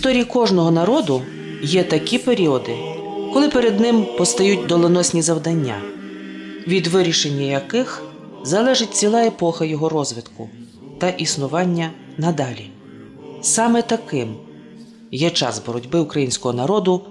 історії кожного народу є такі періоди, коли перед ним постають доленосні завдання, від вирішення яких залежить ціла епоха його розвитку та існування надалі. Саме таким є час боротьби українського народу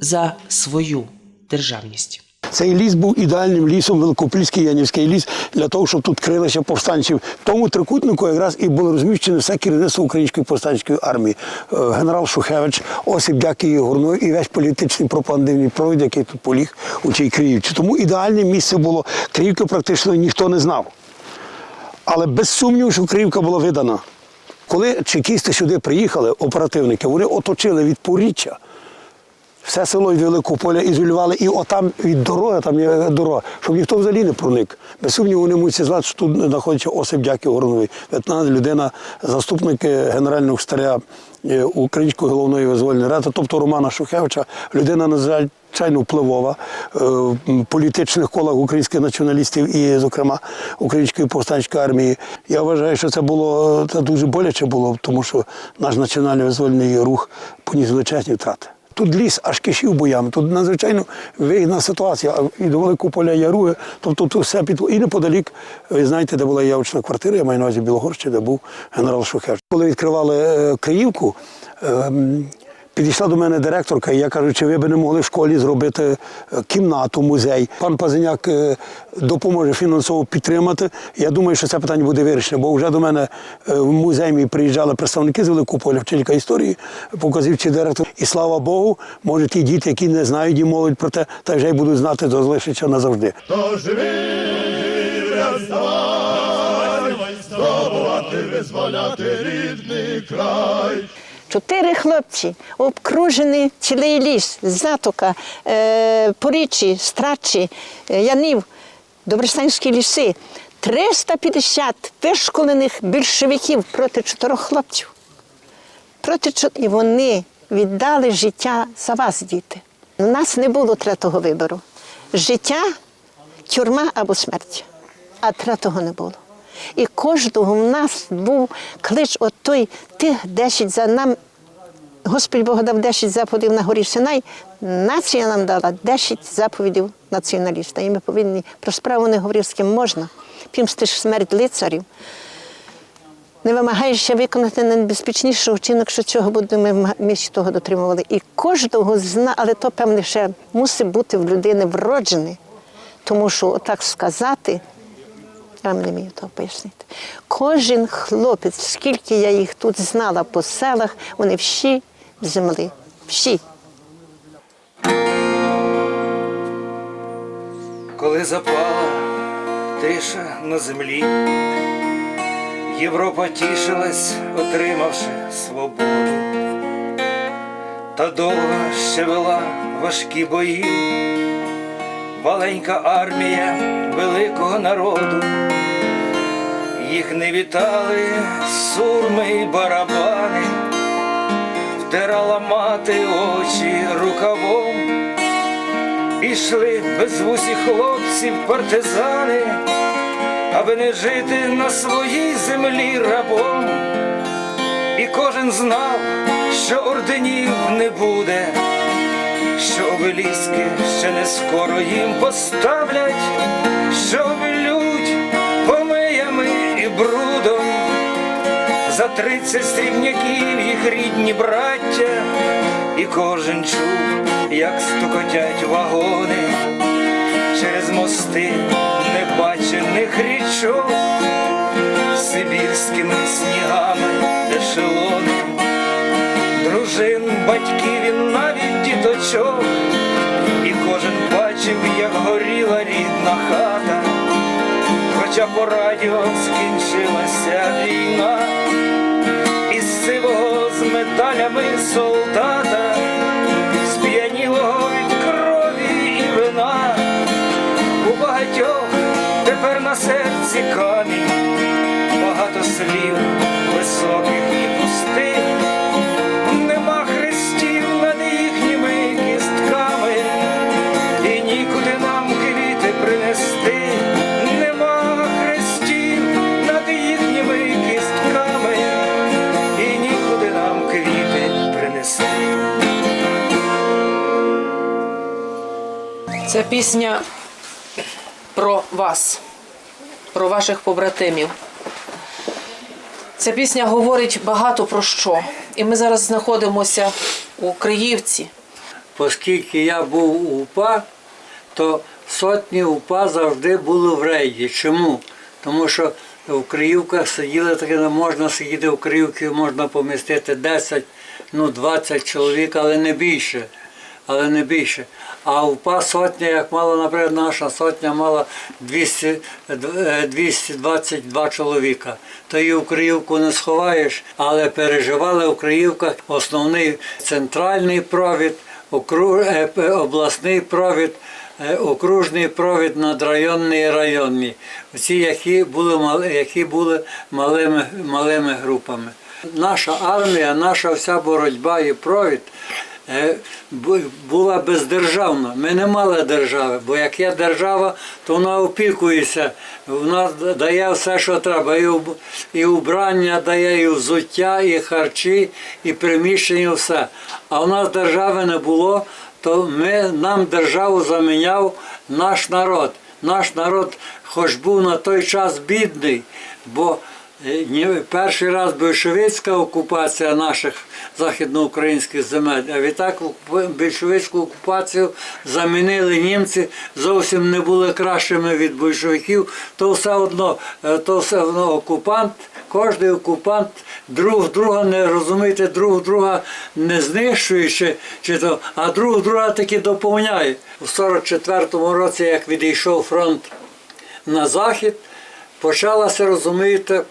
за свою державність. Цей ліс був ідеальним лісом, Великопільський Янівський ліс, для того, щоб тут крилися повстанців. Тому трикутнику якраз і було розміщено все керівництво української повстанської армії. Е, Генерал Шухевич, Осип Дякий Горною і весь політичний пропагандивний провід, який тут поліг у цій Криївці. Тому ідеальне місце було. Криївки практично ніхто не знав. Але без сумніву, що Криївка була видана. Коли чекісти сюди приїхали, оперативники, вони оточили від поріччя все село від Великого поля ізолювали, і отам від дороги, там є дорога, щоб ніхто взагалі не проник. Без сумніву, вони мусять знати, що тут знаходиться Осип Дяків Горновий, ветеран, людина, заступник е, генерального старя е, Української головної визвольної ради, тобто Романа Шухевича, людина надзвичайно впливова е, в політичних колах українських націоналістів і, зокрема, української повстанської армії. Я вважаю, що це було це дуже боляче було, тому що наш національний визвольний рух поніс величезні втрати. Тут ліс аж кишів боями, тут надзвичайно вигідна ситуація. І до велику поля яруги, тобто тут все під і неподалік, ви знаєте, де була явочна квартира, я маю на увазі Білогорщі, де був генерал Шухевич. Коли відкривали е, Криївку, ем, Підійшла до мене директорка, і я кажу, чи ви б не могли в школі зробити е, кімнату, музей. Пан Пазиняк е, допоможе фінансово підтримати. Я думаю, що це питання буде вирішено, бо вже до мене е, в музей мій приїжджали представники з Великого поля, вчителька історії, показівчий директор. І слава Богу, може ті діти, які не знають і молодь про те, та вже й будуть знати, то залишиться назавжди. Віря здобувати, визволяти рідний край. Чотири хлопці, обкружений цілий ліс, затока, е, порічі, страчі, е, янів, добростанські ліси. 350 вишколених більшовиків проти чотирьох хлопців. Проти чот- І вони віддали життя за вас, діти. У нас не було третього вибору. Життя, тюрма або смерть. А третього не було. І кожного в нас був клич от той тих 10 за нам. Господь Бог дав 10 заповідей на горі Синай. Нація нам дала 10 заповідей націоналіста. І ми повинні про справу не говорити з ким можна. Пімстиш смерть лицарів не вимагає ще виконати найбезпечніший вчинок, що цього будемо ми ще того дотримували. І кожного зна, але то певне ще мусить бути в людини вроджене, тому що отак сказати. Я не вмію того пояснити. Кожен хлопець, скільки я їх тут знала по селах, вони всі з земли. Всі. Коли запала тиша на землі, Європа тішилась, отримавши свободу, та довго ще вела важкі бої, маленька армія великого народу, їх не вітали сурми й барабани, втирала мати очі рукавом. Ішли безвусі хлопці в партизани, аби не жити на своїй землі рабом. І кожен знав, що орденів не буде, обеліски ще не скоро їм поставлять, що обілють помиями і брудом. За тридцять срібняків їх рідні браття, і кожен чув, як стукотять вагони. Через мости небачених річок, сибірськими снігами ешелони, дружин, батьків і навіть діточок, бачив, як горіла рідна хата, хоча по радіо скінчилася війна. Із сивого з медалями солдата, сп'янілого від крові і вина, у багатьох тепер на серці камінь, багато слів високих Це пісня про вас, про ваших побратимів. Ця пісня говорить багато про що. І ми зараз знаходимося у Криївці. Оскільки я був у УПА, то сотні УПА завжди були в рейді. Чому? Тому що в Криївках сиділи таке, не можна сидіти в Криївці, можна помістити 10, ну 20 чоловік, але не більше. Але не більше. А УПА сотня, як мала, наприклад, наша сотня мала 200, е, 222 чоловіка. То її в не сховаєш, але переживали в Криївках основний центральний провід, е, обласний провід, е, окружний провід, надрайонний і районний. Ці, які були, які були малими, малими групами. Наша армія, наша вся боротьба і провід е, була бездержавна. Ми не мали держави, бо як є держава, то вона опікується, вона дає все, що треба. І, убрання дає, і взуття, і харчі, і приміщення, все. А в нас держави не було, то ми, нам державу заміняв наш народ. Наш народ, хоч був на той час бідний, бо Е, Перший раз большевицька окупація наших західноукраїнських земель, а відтак большевицьку окупацію замінили німці, зовсім не були кращими від большевиків, то все одно, е, то все одно окупант, кожен окупант друг друга не розумієте, друг друга не знищуючи, чи то, а друг друга таки доповняє. У 44-му році, як відійшов фронт на захід, почалося, розумієте,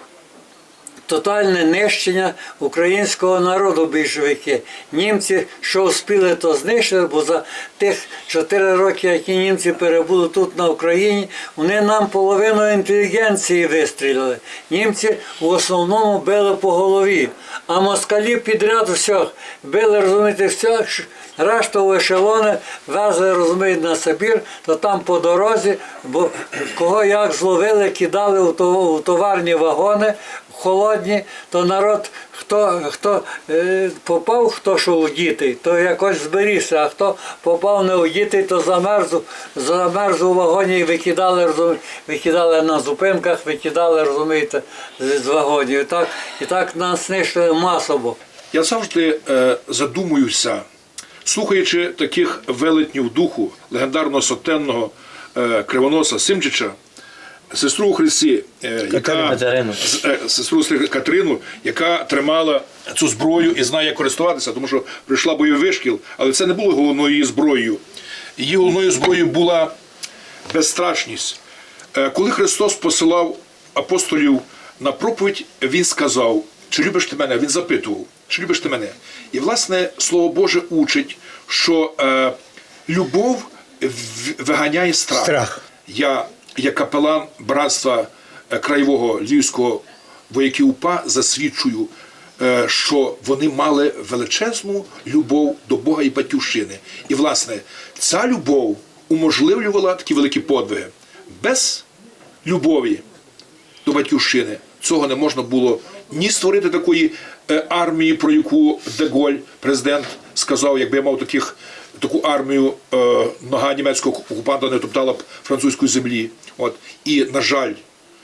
тотальне нищення українського народу більшовики. Німці, що успіли, то знищили, бо за тих чотири роки, які німці перебули тут на Україні, вони нам половину інтелігенції вистрілили. Німці в основному били по голові, а москалі підряд всіх били, розумієте, всіх, решту ешелони везли, розумієте, на Сибір, то там по дорозі, бо кого як зловили, кидали у товарні вагони, холодні, то народ, хто, хто е, попав, хто що у діти, то якось зберігся, а хто попав не у діти, то замерз, замерз у вагоні і викидали, розум- викидали на зупинках, викидали, розумієте, з вагонів. І так, і так нас знищили масово. Я завжди е, задумуюся, слухаючи таких велетнів духу, легендарного сотенного е, кривоноса Симчича, сестру у Христі, е, яка, е, сестру Катерину, яка тримала цю зброю і знає як користуватися, тому що прийшла бойовий вишкіл, але це не було головною її зброєю. Її головною зброєю була безстрашність. Е, Коли Христос посилав апостолів на проповідь, Він сказав, чи любиш ти мене? Він запитував, чи любиш ти мене? І, власне, Слово Боже учить, що е, любов виганяє страх. Страх. Я, як капелан братства е, краєвого львівського вояків УПА, засвідчую, е, що вони мали величезну любов до Бога і батьківщини. І, власне, ця любов уможливлювала такі великі подвиги. Без любові до батьківщини цього не можна було ні створити такої е, армії, про яку Деголь, президент, сказав, якби я мав таких, таку армію, е, нога німецького окупанта не топтала б французької землі. От. І, на жаль,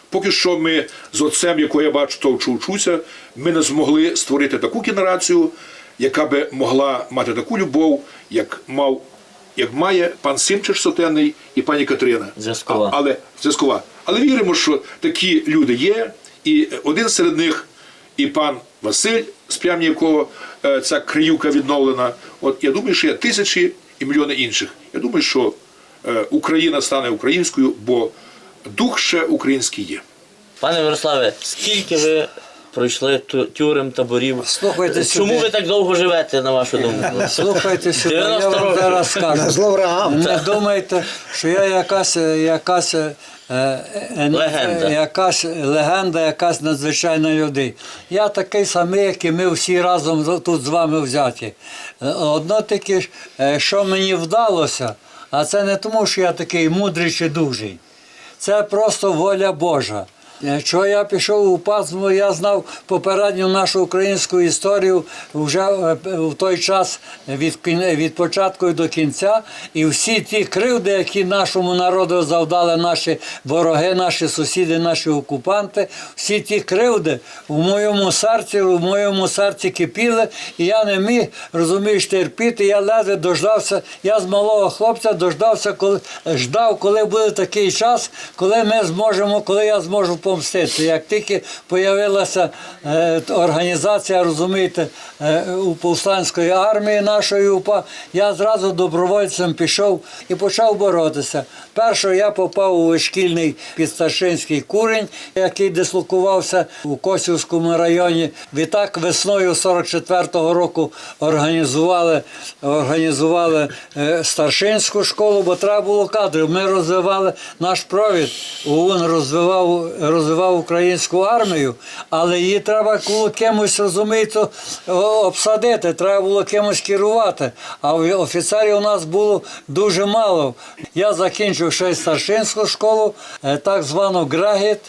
поки що ми з отцем, якого я бачу, то вчу- вчуся, ми не змогли створити таку генерацію, яка би могла мати таку любов, як мав. Як має пан Симчиш Сотенний і пані Катерина. Зв'язкова. Але зв'язкова. Але віримо, що такі люди є, і один серед них, і пан Василь, з якого е, ця криюка відновлена. От я думаю, що є тисячі і мільйони інших. Я думаю, що е, Україна стане українською, бо дух ще український є. Пане Мирославе, скільки ви пройшли тюрем, таборів? Слухайте Чому сюди. ви так довго живете, на вашу думку? Слухайте сюди, я вам зараз скажу. Не думайте, що я якась, е, якась, е, е, Легенда. е, якась легенда, якась надзвичайна людей. Я такий самий, як і ми всі разом тут з вами взяті. Е, Одно таке, е, що мені вдалося, а це не тому, що я такий мудрий чи дужий. Це просто воля Божа. Е, Чого я пішов у ну, я знав попередню нашу українську історію вже е, в той час від, від початку до кінця. І всі ті кривди, які нашому народу завдали наші вороги, наші сусіди, наші окупанти, всі ті кривди в моєму серці, в моєму серці кипіли, і я не міг, розумієш, терпіти. Я ледве дождався. Я з малого хлопця дождався, коли ждав, коли буде такий час, коли ми зможемо, коли я зможу помстити. Як тільки появилася е, організація, розумієте, е, у повстанської армії нашої УПА, я зразу добровольцем пішов і почав боротися. Першого я попав у шкільний підстаршинський курень, який дислокувався у Косівському районі. Відтак весною 44-го року організували, організували е, старшинську школу, бо треба було кадрів. Ми розвивали наш провід. ОУН розвивав, розвивав українську армію, але її треба було кимось розумієте, обсадити, треба було кимось керувати. А офіцерів у нас було дуже мало. Я закінчив ще старшинську школу, е, так звану Грегіт.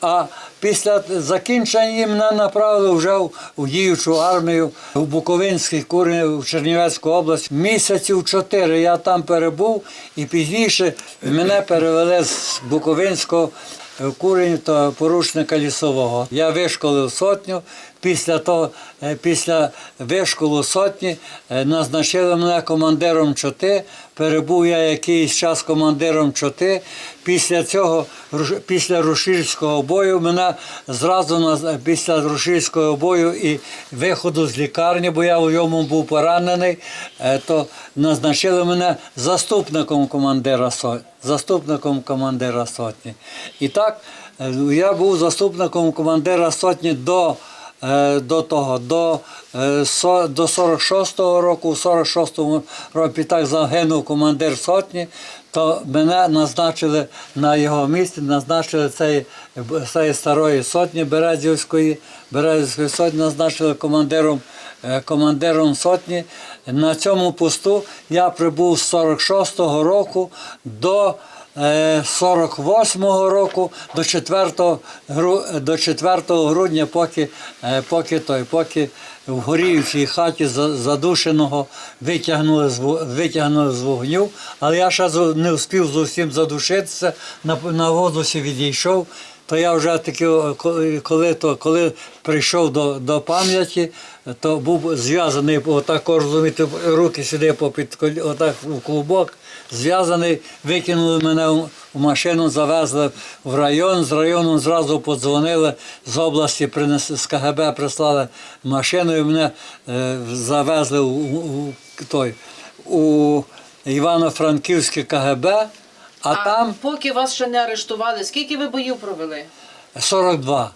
А після закінчення мене направили вже в, діючу армію в Буковинський курень в Чернівецьку область. Місяців чотири я там перебув, і пізніше мене перевели з Буковинського курень та порушника лісового. Я вишколив сотню. Після того, е, після вишколу сотні е, назначили мене командиром чоти. Перебув я якийсь час командиром чоти. Після цього, після Рушильського бою, мене зразу після Рушильського бою і виходу з лікарні, бо я в ньому був поранений, е, то назначили мене заступником командира. Заступником командира сотні. І так е, я був заступником командира сотні до до того, до, е, до 46-го року, у 46-му році так загинув командир сотні, то мене назначили на його місці, назначили цієї, цієї старої сотні Березівської, Березівської сотні, назначили командиром, е, командиром сотні. На цьому посту я прибув з 46-го року до е, 48-го року до 4, гру- до 4 грудня, поки, е, поки, той, поки в горіючій хаті за- задушеного витягнули з, витягнули з вогню, але я ще не встиг зовсім задушитися, на, на воздусі відійшов. То я вже таки, коли, то, коли прийшов до, до пам'яті, то був зв'язаний, отак розумієте, руки сюди попід отак у клубок, зв'язаний, викинули мене в машину, завезли в район. З району зразу подзвонили з області, принесли, з КГБ прислали машину і мене е, завезли у, у, у той, у Івано-Франківське КГБ, а, там поки вас ще не арештували, скільки ви боїв провели? 42.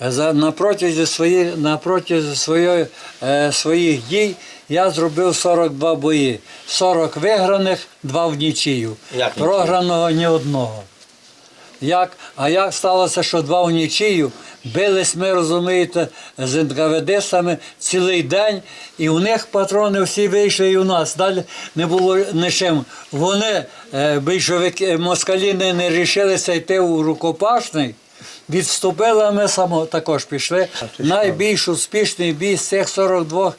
На протязі, свої, на протязі своєї, е, своїх дій я зробив 42 бої. 40 виграних, 2 в нічию. Як нічию? Програного ні одного. Як, а як сталося, що два в нічию, бились ми, розумієте, з НКВД-сами цілий день, і у них патрони всі вийшли, і у нас. Далі не було нічим. Вони, е, більшовики, москалі, не рішилися йти у рукопашний. Відступили, а ми само також пішли. Найбільш успішний бій з цих 42,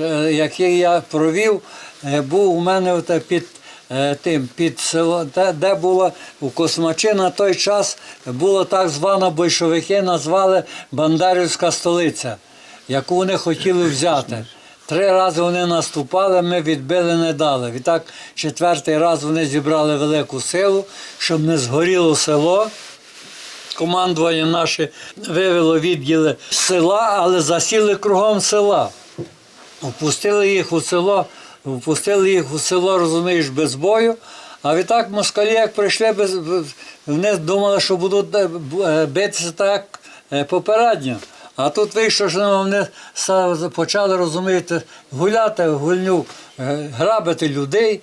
е, який я провів, е, був у мене під е, тим під село, де, де було у Космачі на той час було так звано большевики, назвали Бандерівська столиця, яку вони хотіли взяти. Три рази вони наступали, ми відбили, не дали. Відтак, четвертий раз вони зібрали велику силу, щоб не згоріло село. Командування наше вивело відділи з села, але засіли кругом села. Впустили їх у село, впустили їх у село, розумієш, без бою. А відтак москалі, як прийшли, без, вони думали, що будуть е, е, битися так е, попередньо. А тут вийшло, що вони почали, розумієте, гуляти, гульню, грабити людей,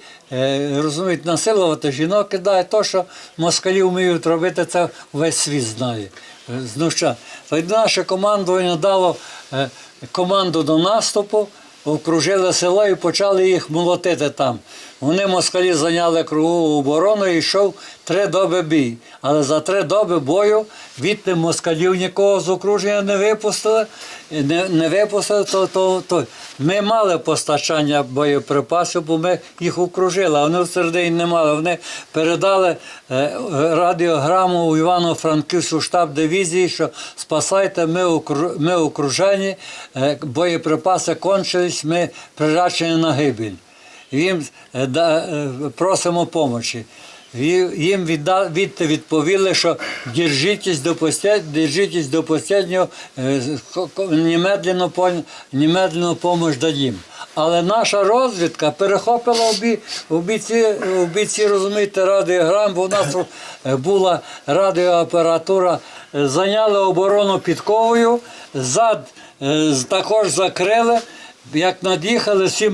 розуміють, насилувати жінок кидає. То, що москалі вміють робити, це весь світ знає. Е. Тоді наше командування дало е, команду до наступу, окружили село і почали їх молотити там. Вони москалі зайняли кругову оборону і йшов три доби бій. Але за три доби бою відти москалів нікого з окруження не випустили, не, не випустили, то, то, то ми мали постачання боєприпасів, бо ми їх окружили, а вони всередині не мали. Вони передали е, радіограму у Івано-Франківську штаб дивізії, що спасайте, ми, ми окружені, е, боєприпаси кончились, ми приречені на гибель. Їм е, е, просимо помочі. Їм відда- відповіли, що держитесь до держитесь до последнього, е, немедленно, немедленно помощь дадим. Але наша розвідка перехопила обі, обі, ці, обі ці, розумієте, радіограм, бо у нас була радіоапаратура, зайняли оборону підковою, зад також закрили. Як над'їхали всі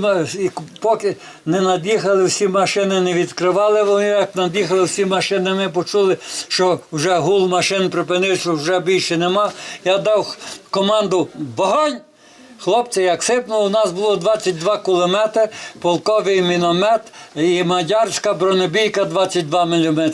поки не над'їхали всі машини, не відкривали вони. Як над'їхали всі машини, ми почули, що вже гул машин припинився, вже більше нема. Я дав команду Багань. Хлопці, як сипнуло, у нас було 22 кулемети, полковий міномет і мадярська бронебійка 22 мм.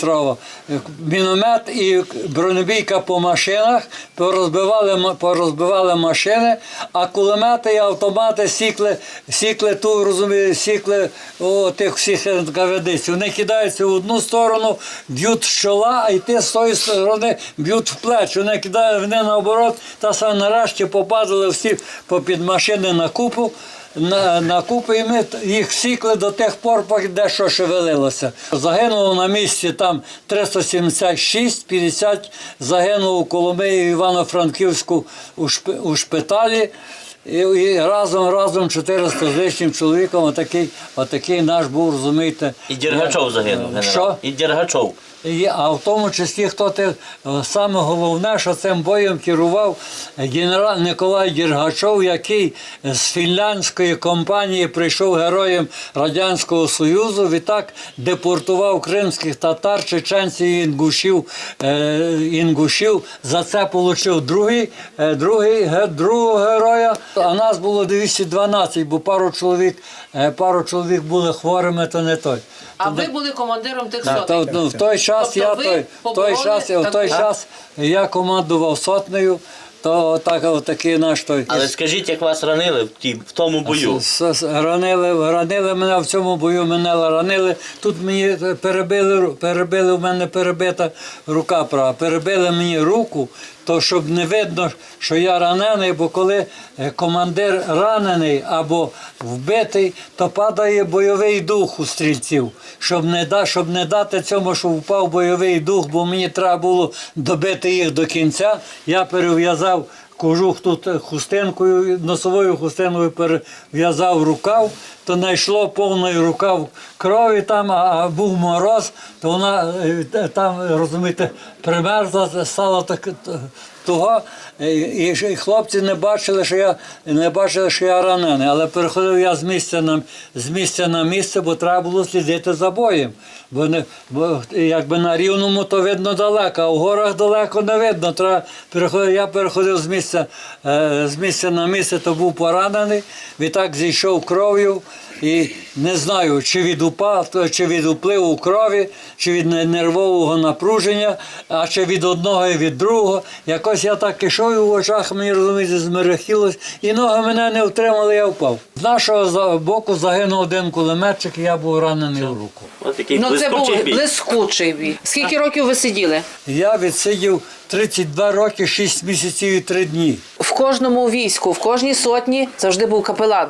Міномет і бронебійка по машинах, порозбивали, порозбивали машини, а кулемети і автомати сікли, сікли ту, розумієте, сікли о, тих всіх НКВД. Вони кидаються в одну сторону, б'ють з чола, а й ті з тої сторони б'ють в плечі. Вони кидають вони наоборот, та саме нарешті попадали всі попід машини на купу. На, на купи, і ми їх сікли до тих пор, поки дещо шевелилося. Загинуло на місці там 376, 50 загинуло у Коломиї, Івано-Франківську у, шпи- у шпиталі. І, і разом, разом 400 з лишнім чоловіком, отакий, отакий наш був, розумієте. І Дергачов загинув, генерал. Що? І Дергачов. І- А в тому числі, хто ти е, саме головне, що цим боєм керував генерал Николай Дергачов, який з фінляндської компанії прийшов героєм Радянського Союзу, відтак депортував кримських татар, чеченців і інгушів, е, інгушів. За це отримав другий, е, другий, другого героя. А нас було 212, бо пару чоловік, пару чоловік були хворими, то не той. А ви були командиром тих сотень? Час Тобто я той, побороли, той час, в той так- час я командував сотнею, то так, отакий наш той. Але скажіть, як вас ранили в, тім, в тому бою? С- с- Ранили, ранили мене в цьому бою, мене ранили. Тут мені перебили, ру- перебили в мене перебита рука права. Перебили мені руку, то щоб не видно, що я ранений, бо коли е, командир ранений або вбитий, то падає бойовий дух у стрільців. Щоб не, да, щоб не дати цьому, що впав бойовий дух, бо мені треба було добити їх до кінця, я перев'язав кожух тут хустинкою, носовою хустинкою перев'язав рукав, то знайшло повний рукав крові там, а був мороз, то вона е, там, розумієте, примерзла, стала так т- того. І, і хлопці не бачили, що я не бачили, що я ранений. Але переходив я з місця на з місця на місце, бо треба було слідити за боєм. Бо не бо якби на рівному, то видно далеко, а в горах далеко не видно. Треба переходив. Я переходив з місця е, з місця на місце, то був поранений. Відтак зійшов кров'ю. І не знаю, чи від упа- чи від впливу крові, чи від нервового напруження, а чи від одного і від другого. Якось я так ішов і в очах мені розумієте, змерехілось, і ноги мене не втримали, я впав. З нашого боку загинув один кулеметчик, і я був ранений в руку. Такий Ну це був блискучий бій. блискучий бій. Скільки років ви сиділи? Я відсидів 32 роки, 6 місяців і 3 дні. В кожному війську, в кожній сотні завжди був капелан.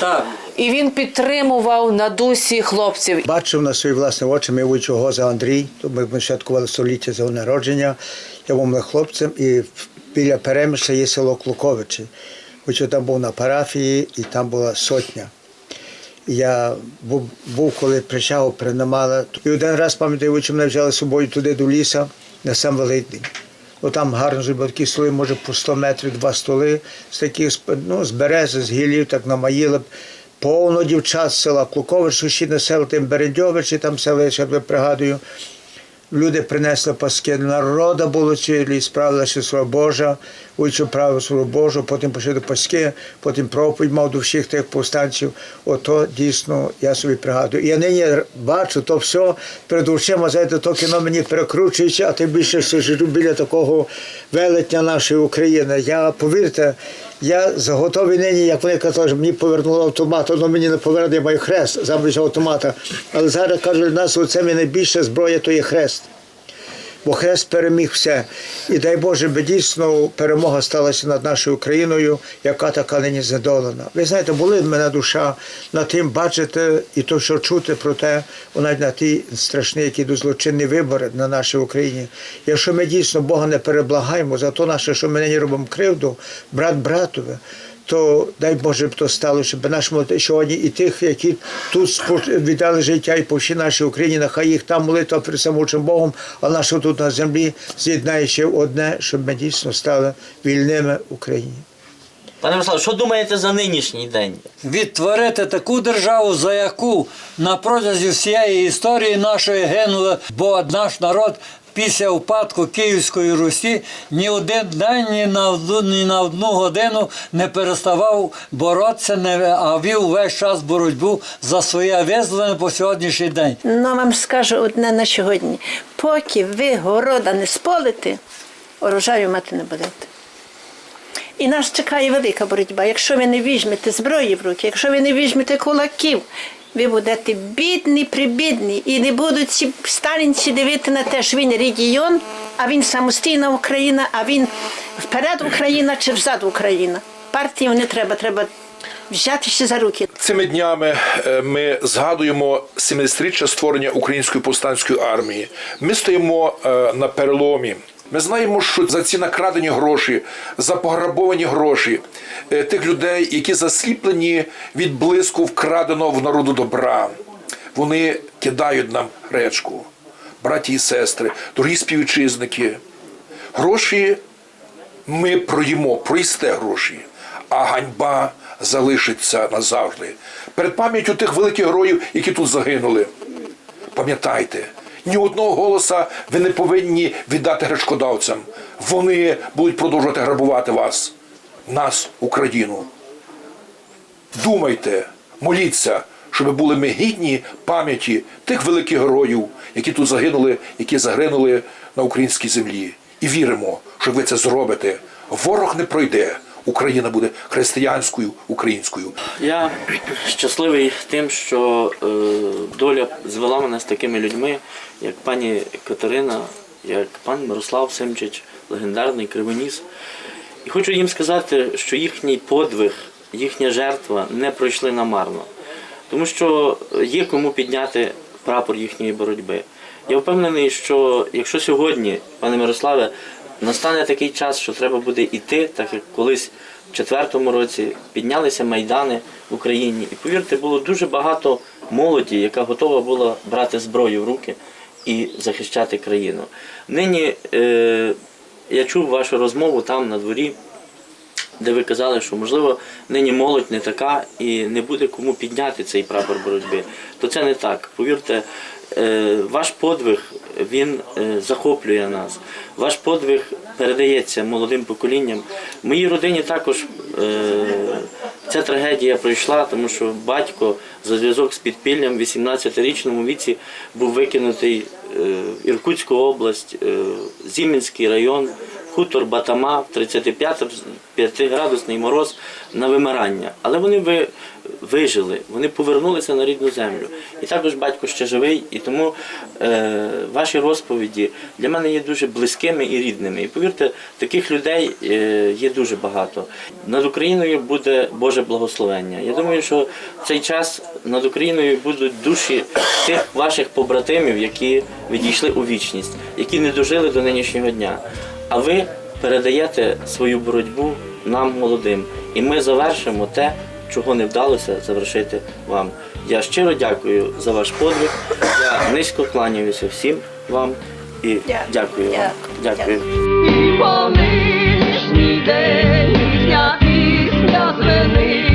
Так. І він підтримував на дусі хлопців. Бачив на свої власні очі мій вуйчо Гоза Андрій, ми ми святкували століття за його народження. Я був хлопцем, і біля Перемишля є село Клуковичі. Вуйчо там був на парафії, і там була сотня. Я був, був коли причав приймала. І один раз, пам'ятаю, вуйчо мене взяли з собою туди до ліса на сам Великдень. Ну, там гарно зробили такі столи, може по 100 метрів два столи, з таких ну, з берези, з гілів, так намаїли. Повно дівчат з села Клукович, сусідне село тим Берендьович, і там селище, я пригадую. Люди принесли паски, народа було цілі, справилася слава Божа, учив право славу Божу, потім пішли до паски, потім проповідь мав до всіх тих повстанців. Ото дійсно я собі пригадую. І я нині бачу то все перед очима, знаєте, то кіно мені перекручується, а тим більше сижу біля такого велетня нашої України. Я повірте, я готовий нині, як вони казали, що мені повернули автомат, воно мені не поверне, я маю хрест замість автомата. Але зараз кажуть, у нас оце мій найбільша зброя, то є хрест. Бо хрест переміг все. І дай Боже, би дійсно перемога сталася над нашою Україною, яка така нині задолана. Ви знаєте, були в мене душа над тим бачити і то, що чути про те, навіть на ті страшні, які йдуть злочинні вибори на нашій Україні. Якщо ми дійсно Бога не переблагаємо за то наше, що ми нині робимо кривду, брат братове, то дай Боже б то стало, щоб наш сьогодні і тих, які тут віддали життя і по всій нашій Україні, нехай їх там молитва перед самочим Богом, а нашу тут на землі з'єднає ще одне, щоб ми дійсно стали вільними в Україні. Пане Мирославе, що думаєте за нинішній день? відтворити таку державу, за яку на протязі всієї історії нашої гинули, бо наш народ після впадку Київської Русі ні один день, ні на одну, ні на одну годину не переставав боротися, не, а вів весь час боротьбу за своє визволення по сьогоднішній день. Ну, вам скажу одне на сьогодні. Поки ви города не сполите, урожаю мати не будете. І нас чекає велика боротьба. Якщо ви не візьмете зброї в руки, якщо ви не візьмете кулаків, ви будете бідні, прибідні, і не будуть ці сталінці дивити на те, що він регіон, а він самостійна Україна, а він вперед Україна чи взад Україна. Партії не треба, треба взятися за руки. Цими днями е, ми згадуємо 70-річчя створення української повстанської армії. Ми стоїмо е, на переломі. Ми знаємо, що за ці накрадені гроші, за пограбовані гроші е, тих людей, які засліплені від блиску вкраденого в народу добра, вони кидають нам гречку, браті і сестри, дорогі співвітчизники. Гроші ми проїмо, проїсте гроші, а ганьба залишиться назавжди. Перед пам'яттю тих великих героїв, які тут загинули. Пам'ятайте, ні одного голоса ви не повинні віддати гречкодавцям. Вони будуть продовжувати грабувати вас, нас, Україну. Думайте, моліться, щоб були ми гідні пам'яті тих великих героїв, які тут загинули, які загинули на українській землі. І віримо, що ви це зробите. Ворог не пройде. Україна буде християнською, українською. Я щасливий тим, що е, доля звела мене з такими людьми, як пані Катерина, як пан Мирослав Семчич, легендарний Кривоніс. І хочу їм сказати, що їхній подвиг, їхня жертва не пройшли намарно. Тому що є кому підняти прапор їхньої боротьби. Я впевнений, що якщо сьогодні, пане Мирославе, настане такий час, що треба буде йти, так як колись в четвертому році піднялися майдани в Україні. І повірте, було дуже багато молоді, яка готова була брати зброю в руки і захищати країну. Нині е, я чув вашу розмову там на дворі де ви казали, що можливо нині молодь не така і не буде кому підняти цей прапор боротьби, то це не так. Повірте, ваш подвиг він е, захоплює нас. Ваш подвиг передається молодим поколінням. Моїй родині також е, ця трагедія пройшла, тому що батько за зв'язок з підпіллям в 18-річному віці був викинутий е, в Іркутську область, е, Зімінський район хутор Батама, 35-градусний мороз на вимирання. Але вони ви, вижили, вони повернулися на рідну землю. І також батько ще живий, і тому е, ваші розповіді для мене є дуже близькими і рідними. І повірте, таких людей е, є дуже багато. Над Україною буде Боже благословення. Я думаю, що цей час над Україною будуть душі тих ваших побратимів, які відійшли у вічність, які не дожили до нинішнього дня. А ви передаєте свою боротьбу нам молодим, і ми завершимо те, чого не вдалося завершити вам. Я щиро дякую за ваш подвиг. Я низько кланяюся всім вам і дякую вам. Дякую. Дякую. І по нинішній день пісня звенить.